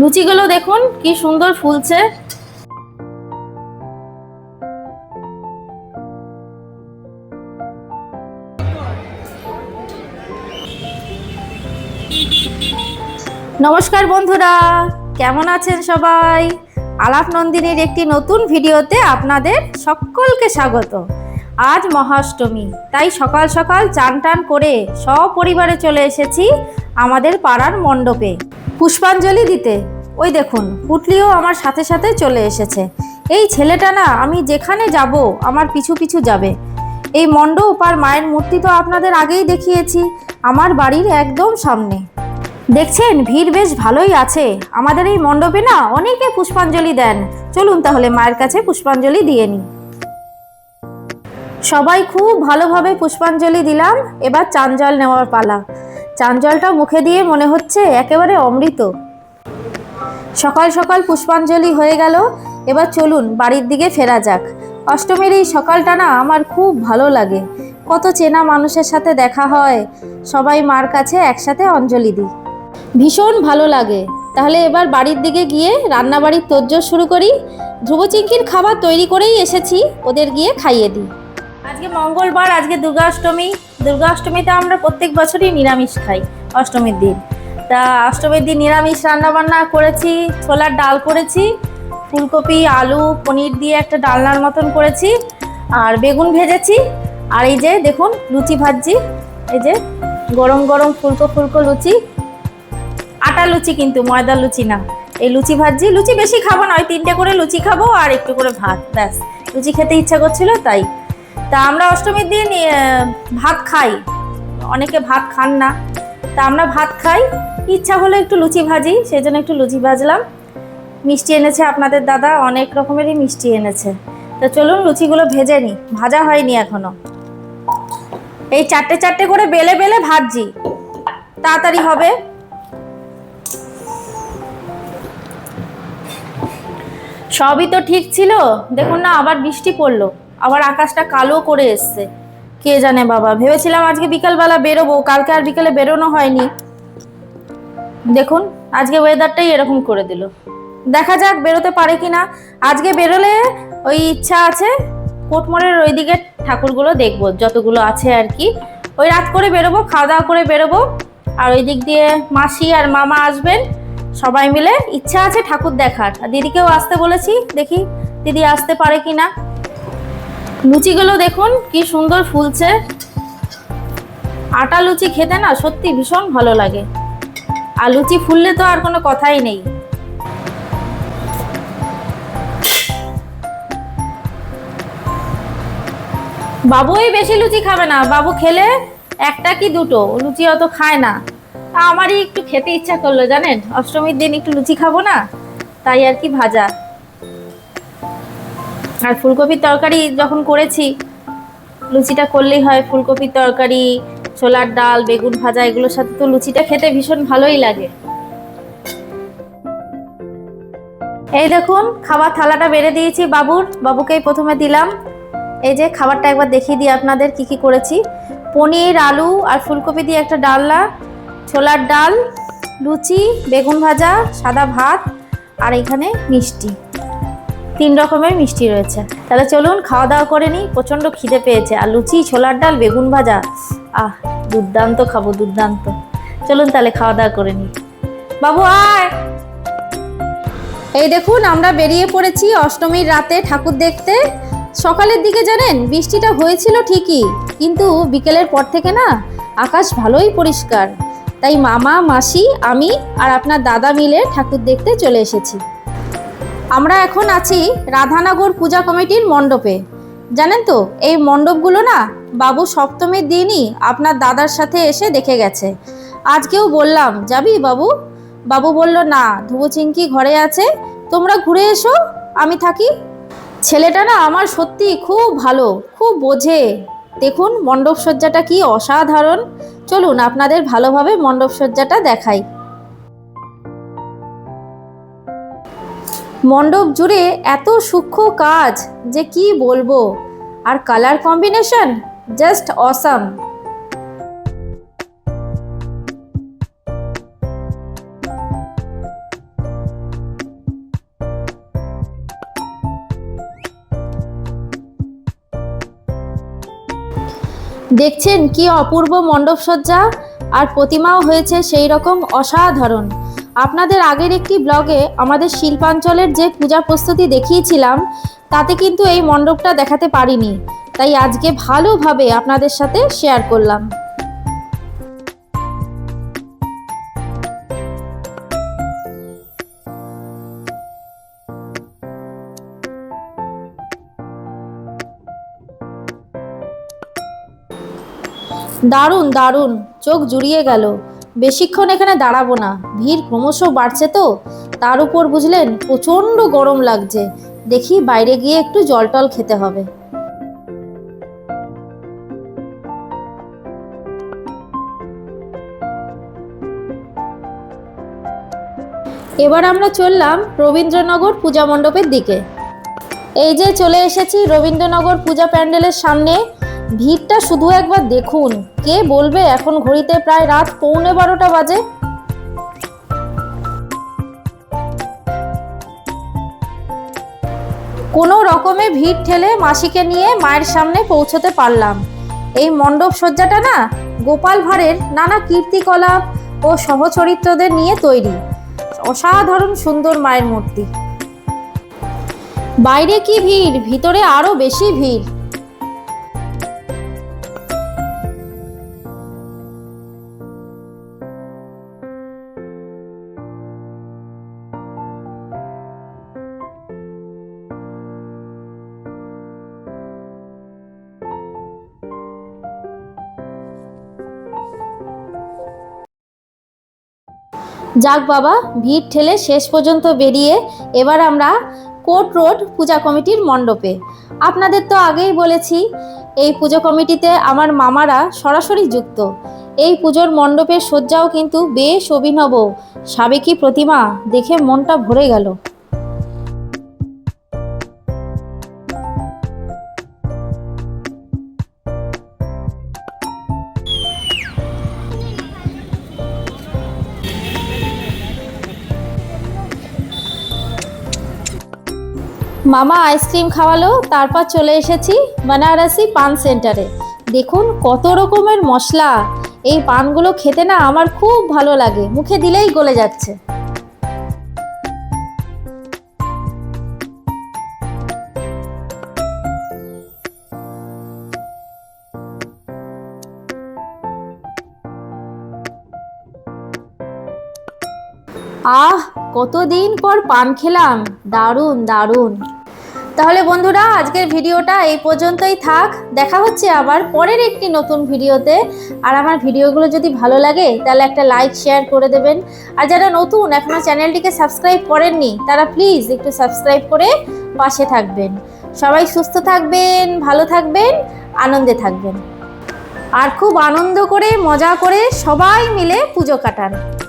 লুচিগুলো দেখুন, কি সুন্দর ফুলছে। নমস্কার বন্ধুরা, কেমন আছেন সবাই? আলাপ নন্দিনীর একটি নতুন ভিডিওতে আপনাদের সকলকে স্বাগত। আজ মহাষ্টমী, তাই সকাল সকাল চান টান করে সপরিবারে চলে এসেছি আমাদের পাড়ার মণ্ডপে। পুষ্পাঞ্জলি দিতে। ওই দেখুন, পুটলিও আমার সাথে সাথে চলে এসেছে। এই ছেলেটা না, আমি যেখানে যাব, আমার পিছু পিছু যাবে। এই মণ্ডপ আর মায়ের মূর্তি তো আপনাদের আগেই দেখিয়েছি, আমার বাড়ির একদম সামনে। দেখছেন, ভিড় বেশ ভালোই আছে। আমাদের এই মণ্ডপে না, অনেকে পুষ্পাঞ্জলি দেন। চলুন তাহলে মায়ের কাছে পুষ্পাঞ্জলি দিয়ে নিই। সবাই খুব ভালোভাবে পুষ্পাঞ্জলি দিলাম, এবার চাঞ্জল নেওয়ার পালা। চাঞ্জলটা মুখে দিয়ে মনে হচ্ছে একেবারে অমৃত। সকাল সকাল পুষ্পাঞ্জলি হয়ে গেল, এবার চলুন বাড়ির দিকে ফেরা যাক। অষ্টমীর এই সকালটা না আমার খুব ভালো লাগে। কত চেনা মানুষের সাথে দেখা হয়, সবাই মার কাছে একসাথে অঞ্জলি দিই। ভীষণ ভালো লাগে। তাহলে এবার বাড়ির দিকে গিয়ে রান্নাবাড়ির তোজ্জোর শুরু করি। ধ্রুবচিঙ্কির খাবার তৈরি করেই এসেছি, ওদের গিয়ে খাইয়ে দিই। আজকে মঙ্গলবার, আজকে দুর্গা অষ্টমী দুর্গা অষ্টমীতে আমরা প্রত্যেক বছরই নিরামিষ খাই, অষ্টমীর দিন। তা অষ্টমীর দিন নিরামিষ রান্নাবান্না করেছি, ছোলার ডাল করেছি, ফুলকপি, আলু, পনির দিয়ে একটা ডালনার মতন করেছি, আর বেগুন ভেজেছি, আর এই যে দেখুন লুচি ভাজছি, এই যে গরম গরম ফুলকো ফুলকো লুচি, আটা লুচি কিন্তু ময়দা লুচি না, এই লুচি ভাজছি, লুচি বেশি খাব না, ওই তিনটে করে লুচি খাব আর একটু করে ভাত, ব্যাস। লুচি খেতে ইচ্ছা করছিল, তাই তা আমরা অষ্টমীর দিন ভাত খাই। অনেকে ভাত খান না। তা আমরা ভাত খাই। ইচ্ছা হলো একটু লুচি ভাজি সেই জন্য একটু লুচি ভাজলাম। মিষ্টি এনেছে আপনাদের দাদা, অনেক রকমেরই মিষ্টি এনেছে। তো চলুন লুচিগুলো ভেজে নিই। ভাজা হয়নি এখনও। এই চারটে চারটে করে বেলে বেলে ভাজছি। তাড়াতাড়ি হবে। সবই তো ঠিক ছিল। দেখুন না, আবার বৃষ্টি পড়ল। আবার আকাশটা কালো করে এসছে। কে জানে বাবা, ভেবেছিলাম আজকে বিকালবেলা বেরোবো, কালকে আর বিকেলে বেরোনো হয়নি। দেখুন, আজকে ওয়েদারটাই এরকম করে দিল। দেখা যাক বেরোতে পারে কি না আজকে বেরোলে ওই ইচ্ছা আছে, কোটমোড়ের ওই দিকে ঠাকুরগুলো দেখব, যতগুলো আছে আর কি। ওই রাত করে বেরোবো, খাওয়া দাওয়া করে বেরোবো। আর ওই দিক দিয়ে মাসি আর মামা আসবেন, সবাই মিলে। ইচ্ছা আছে ঠাকুর দেখার। আর দিদিকেও আসতে বলেছি, দেখি দিদি আসতে পারে কি না লুচিগুলো দেখুন, কি সুন্দর ফুলছে। আটা লুচি খেতে না সত্যি ভীষণ ভালো লাগে। আর লুচি ফুললে তো আর কোনো কথাই নেই। বাবুই বেশি লুচি খাবে না, বাবু খেলে একটা কি দুটো, লুচি অত খায় না। আমারই একটু খেতে ইচ্ছা করল জানেন, অষ্টমীর দিন একটু লুচি খাব না, তাই আর কি ভাজা। আর ফুলকপির তরকারি যখন করেছি, লুচিটা করলেই হয়। ফুলকপির তরকারি, ছোলার ডাল, বেগুন ভাজা, এগুলোর সাথে তো লুচিটা খেতে ভীষণ ভালোই লাগে। এই দেখুন, খাবার থালাটা বেড়ে দিয়েছি বাবুর। বাবুকেই প্রথমে দিলাম। এই যে, খাবারটা একবার দেখিয়ে দিই আপনাদের কি কি করেছি। পনির, আলু আর ফুলকপি দিয়ে একটা ডালনা, ছোলার ডাল, লুচি, বেগুন ভাজা, সাদা ভাত আর এখানে মিষ্টি। তিন রকমের মিষ্টি রয়েছে। তাহলে চলুন খাওয়া দাওয়া করে নিই। প্রচণ্ড খিদে পেয়েছে। আর লুচি, ছোলার ডাল, বেগুন ভাজা। আহ, দুর্দান্ত খাব, দুর্দান্ত। চলুন তাহলে খাওয়া দাওয়া করে নিই। বাবু, আয়! এই দেখুন, আমরা বেরিয়ে পড়েছি অষ্টমীর রাতে ঠাকুর দেখতে। সকালের দিকে জানেন, বৃষ্টিটা হয়েছিল ঠিকই, কিন্তু বিকেলের পর থেকে না, আকাশ ভালোই পরিষ্কার। তাই মামা, মাসি, আমি আর আপনার দাদা মিলে ঠাকুর দেখতে চলে এসেছি। আমরা এখন আছি রাধানগর পূজা কমিটির মণ্ডপে। জানেন তো, এই মণ্ডপগুলো না বাবু সপ্তমীর দিনই আপনার দাদার সাথে এসে দেখে গেছে। আজকেও বললাম, যাবি বাবু? বাবু বলল, না ধুবুচিঙ্কি ঘরে আছে, তোমরা ঘুরে এসো, আমি থাকি। ছেলেটা না আমার সত্যি খুব ভালো, খুব বোঝে। দেখুন মণ্ডপ সজ্জাটা কি অসাধারণ। চলুন আপনাদের ভালোভাবে মণ্ডপ সজ্জাটা দেখাই। মণ্ডপ জুড়ে এত সূক্ষ্ম কাজ যে কি বলব? আর কালার কম্বিনেশন জাস্ট অসাম দেখছেন কি অপূর্ব মণ্ডপসজ্জা? আর প্রতিমাও হয়েছে সেই রকম অসাধারণ। আপনাদের আগের একটি ব্লগে আমাদের শিল্পাঞ্চলের যে পূজা প্রস্তুতি দেখিয়েছিলাম, তাতে কিন্তু এই মণ্ডপটা দেখাতে পারিনি। তাই আজকে ভালোভাবে আপনাদের সাথে শেয়ার করলাম। দারুণ দারুণ, চোখ জুড়িয়ে গেল। বেশিক্ষণ এখানে দাঁড়াবো না। ভিড় ক্রমশ বাড়ছে তো। তার উপর বুঝলেন, প্রচণ্ড গরম লাগছে। দেখি বাইরে গিয়ে একটু জল টল খেতে হবে। এবার আমরা চললাম রবীন্দ্রনগর পূজা মণ্ডপের দিকে। এই যে চলে এসেছি রবীন্দ্রনগর পূজা প্যান্ডেলের সামনে। ভিড়টা শুধু একবার দেখুন। কে বলবে? এখন ঘড়িতে প্রায় রাত পৌনে বারোটা বাজে। কোনো রকমে ভিড় ঠেলে মাসিকে নিয়ে মায়ের সামনে পৌঁছতে পারলাম। এই মণ্ডপ সজ্জাটা না গোপাল ভাঁড়ের নানা কীর্তিকলাপ ও সহচরিত্রদের নিয়ে তৈরি। অসাধারণ সুন্দর মায়ের মূর্তি। বাইরে কি ভিড়? ভিতরে আরও বেশি ভিড়। যাক বাবা, ভিড় ঠেলে শেষ পর্যন্ত বেরিয়ে এবার আমরা কোর্ট রোড পূজা কমিটির মণ্ডপে। আপনাদের তো আগেই বলেছি, এই পুজো কমিটিতে আমার মামারা সরাসরি যুক্ত। এই পুজোর মণ্ডপের সজ্জাও কিন্তু বেশ অভিনব। সাবেকি প্রতিমা দেখে মনটা ভরে গেল। মামা আইসক্রিম খাওয়ালো, তারপর চলে এসেছি বানারসি পান সেন্টারে। দেখুন কত রকমের মশলা। এই পানগুলো খেতে না আমার খুব ভালো লাগে, মুখে দিলেই গলে যাচ্ছে। আহ কতদিন পর পান খেলাম? দারুণ দারুণ। তাহলে বন্ধুরা, আজকের ভিডিওটা এই পর্যন্তই থাক। দেখা হচ্ছে আবার পরের একটি নতুন ভিডিওতে। আর আমার ভিডিওগুলো যদি ভালো লাগে, তাহলে একটা লাইক শেয়ার করে দেবেন। আর যারা নতুন এখনও চ্যানেলটিকে সাবস্ক্রাইব করেননি, তারা প্লিজ একটু সাবস্ক্রাইব করে পাশে থাকবেন। সবাই সুস্থ থাকবেন, ভালো থাকবেন, আনন্দে থাকবেন। আর খুব আনন্দ করে, মজা করে সবাই মিলে পুজো কাটান।